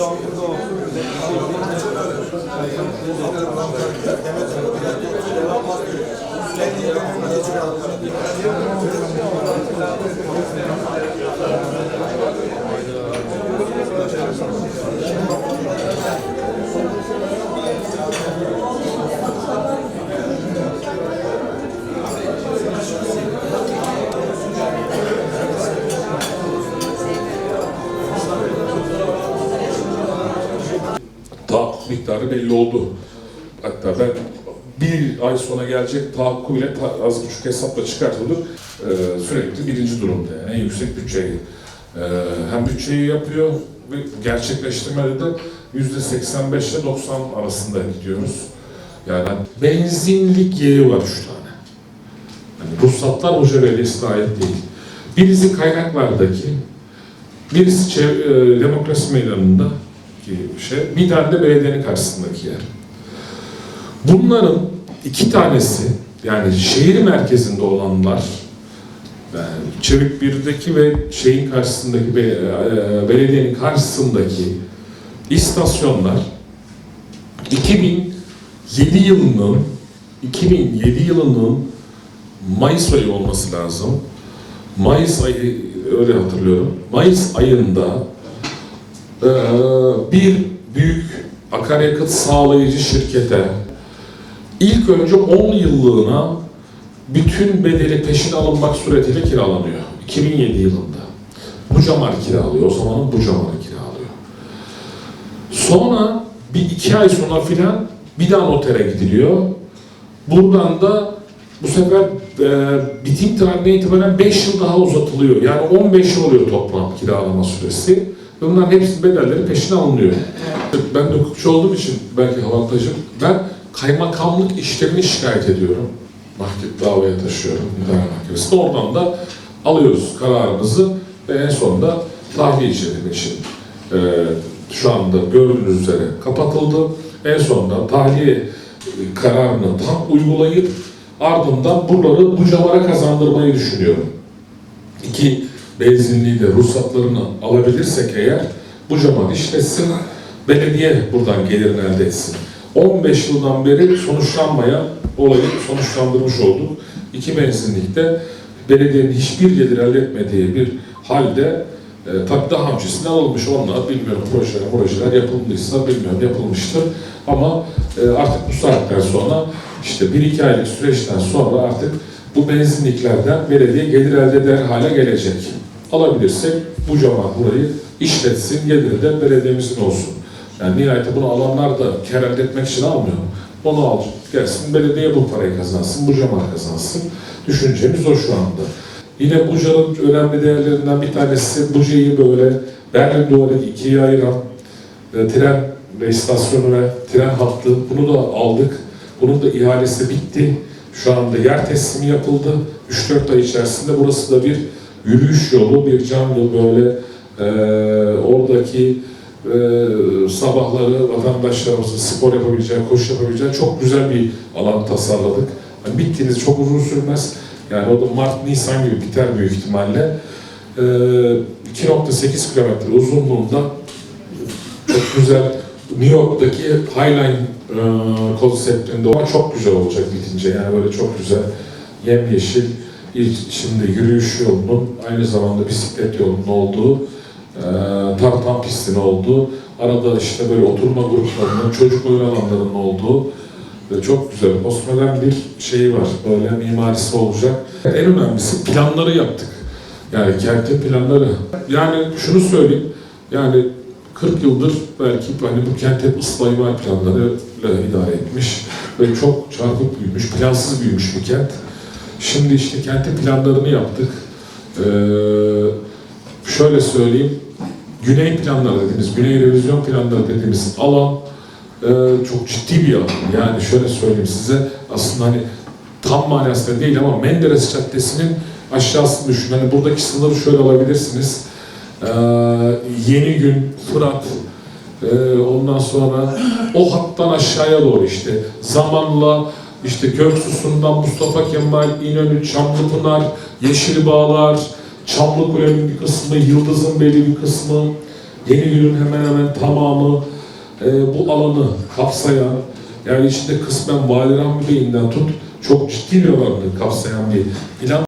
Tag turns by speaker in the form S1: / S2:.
S1: tahakkuk miktarı belli oldu. Hatta ben bir ay sonra gelecek tahakkuk ile ta- az buçuk hesapla çıkartılır. Ee, sürekli birinci durumda yani en yüksek bütçeyi. Ee, hem bütçeyi yapıyor ve gerçekleştirmede de yüzde 85 ile 90 arasında gidiyoruz. Yani benzinlik yeri var üç tane. Yani ruhsatlar Hoca Belediyesi'ne ait değil. Birisi kaynaklardaki, birisi e, demokrasi meydanında ki şey, bir tane de belediyenin karşısındaki yer. Bunların iki tanesi yani şehir merkezinde olanlar yani Çevik 1'deki ve şeyin karşısındaki e, belediyenin karşısındaki istasyonlar 2007 yılının 2007 yılının Mayıs ayı olması lazım. Mayıs ayı öyle hatırlıyorum. Mayıs ayında ee, bir büyük akaryakıt sağlayıcı şirkete ilk önce 10 yıllığına bütün bedeli peşin alınmak suretiyle kiralanıyor. 2007 yılında. Bucamar kiralıyor. O zamanın Bucamar'ı kiralıyor. Sonra bir iki ay sonra filan bir daha notere gidiliyor. Buradan da bu sefer e, bitim tarihinden itibaren 5 yıl daha uzatılıyor. Yani 15 yıl oluyor toplam kiralama süresi. Bunların hepsi bedelleri peşine alınıyor. Ben de hukukçu olduğum için belki avantajım. Ben kaymakamlık işlerini şikayet ediyorum. Mahkeme davaya taşıyorum idare mahkemesinde. Oradan da alıyoruz kararımızı ve en sonunda tahliye işlemi için e, şu anda gördüğünüz üzere kapatıldı. En sonunda tahliye e, kararını tam uygulayıp ardından buraları bu camara kazandırmayı düşünüyorum. İki benzinliği de ruhsatlarını alabilirsek eğer bu camar işletsin, belediye buradan gelirini elde etsin. 15 yıldan beri sonuçlanmayan olayı sonuçlandırmış olduk. İki benzinlikte belediyenin hiçbir gelir elde etmediği bir halde e, tabii daha öncesinden alınmış onlar bilmiyorum projeler projeler yapıldıysa bilmiyorum yapılmıştır ama e, artık bu saatten sonra işte bir iki aylık süreçten sonra artık bu benzinliklerden belediye gelir elde eder hale gelecek. Alabilirsek bu cama burayı işletsin, geliri de belediyemizin olsun. Yani nihayetinde bunu alanlar da kar elde etmek için almıyor. Onu al, gelsin belediye bu parayı kazansın, bu cama kazansın. Düşüncemiz o şu anda. Yine Buca'nın önemli değerlerinden bir tanesi Buca'yı böyle Berlin duvarı ikiye ayıran e, tren istasyonu ve tren hattı bunu da aldık. Bunun da ihalesi bitti. Şu anda yer teslimi yapıldı. 3-4 ay içerisinde burası da bir yürüyüş yolu, bir canlı böyle e, oradaki e, sabahları vatandaşlarımızın spor yapabileceği, koşu yapabileceği çok güzel bir alan tasarladık. Yani bittiğiniz çok uzun sürmez. Yani o da Mart, Nisan gibi biter büyük ihtimalle. E, 2.8 kilometre uzunluğunda çok güzel New York'taki Highline e, konseptinde ama çok güzel olacak bitince. Yani böyle çok güzel yemyeşil şimdi yürüyüş yolunun aynı zamanda bisiklet yolunun olduğu e, tartan pistinin olduğu arada işte böyle oturma gruplarının çocuk oyun alanlarının olduğu ve çok güzel postmodern bir şeyi var. Böyle mimarisi olacak. En önemlisi planları yaptık. Yani kentin planları. Yani şunu söyleyeyim. Yani 40 yıldır belki hani bu kent hep ıslah imar planlarıyla idare etmiş ve çok çarpık büyümüş, plansız büyümüş bir kent. Şimdi işte kentin planlarını yaptık. Ee, şöyle söyleyeyim, güney planları dediğimiz, güney revizyon planları dediğimiz alan e, çok ciddi bir alan. Yani şöyle söyleyeyim size, aslında hani tam manasında değil ama Menderes Caddesi'nin aşağısını düşünün. Hani buradaki sınırı şöyle alabilirsiniz. Ee, yeni gün, Fırat, ee, ondan sonra o hattan aşağıya doğru işte. Zamanla işte Göksusun'dan Mustafa Kemal, İnönü, Çamlıpınar, Yeşil Bağlar, Çamlıkule'nin bir kısmı, Yıldız'ın belli bir kısmı, Yeni Gül'ün hemen hemen tamamı e, bu alanı kapsayan, yani içinde kısmen Vali Rahmi Bey'inden tut, çok ciddi bir alanı kapsayan bir plan